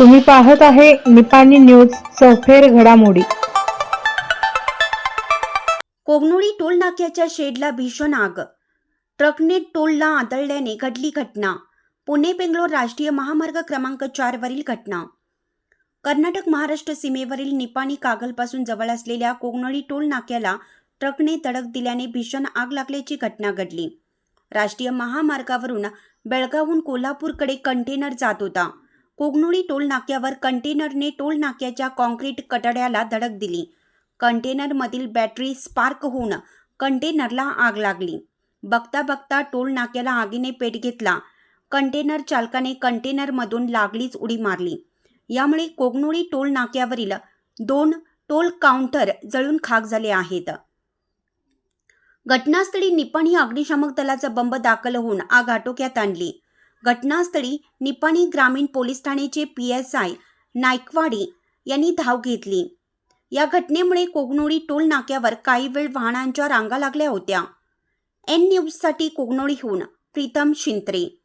तुम्ही पाहत आहे निपाणी न्यूज चौफेर घडामोडी. कोगनोळी टोल नाक्याच्या शेडला भीषण आग. ट्रकने टोलला आदळल्याने घडली घटना. पुणे बेंगलोर राष्ट्रीय महामार्ग क्रमांक चार वरील घटना. कर्नाटक महाराष्ट्र सीमेवरील निपाणी कागलपासून जवळ असलेल्या कोगनोळी टोल नाक्याला ट्रकने धडक दिल्याने भीषण आग लागल्याची घटना घडली. राष्ट्रीय महामार्गावरून बेळगावहून कोल्हापूरकडे कंटेनर जात होता. कोगनोळी टोल नाक्यावर कंटेनरने टोल नाक्याच्या कॉन्क्रीट कटड्याला धडक दिली. कंटेनरमधील बॅटरी स्पार्क होऊन कंटेनरला आग लागली. बघता बघता टोल नाक्याला आगीने पेट घेतला. कंटेनर चालकाने कंटेनरमधून लागलीच उडी मारली. यामुळे कोगनोळी टोल नाक्यावरील दोन टोल काउंटर जळून खाक झाले आहेत. घटनास्थळी निपाणी अग्निशामक दलाचा बंब दाखल होऊन आग आटोक्यात आणली. घटनास्थळी निपाणी ग्रामीण पोलीस ठाण्याचे पी एस आय नायकवाडी यांनी धाव घेतली. या घटनेमुळे कोगनोळी टोल नाक्यावर काही वेळ वाहनांच्या रांगा लागल्या होत्या. एन न्यूजसाठी कोगनोळीहून प्रीतम शिंत्रे.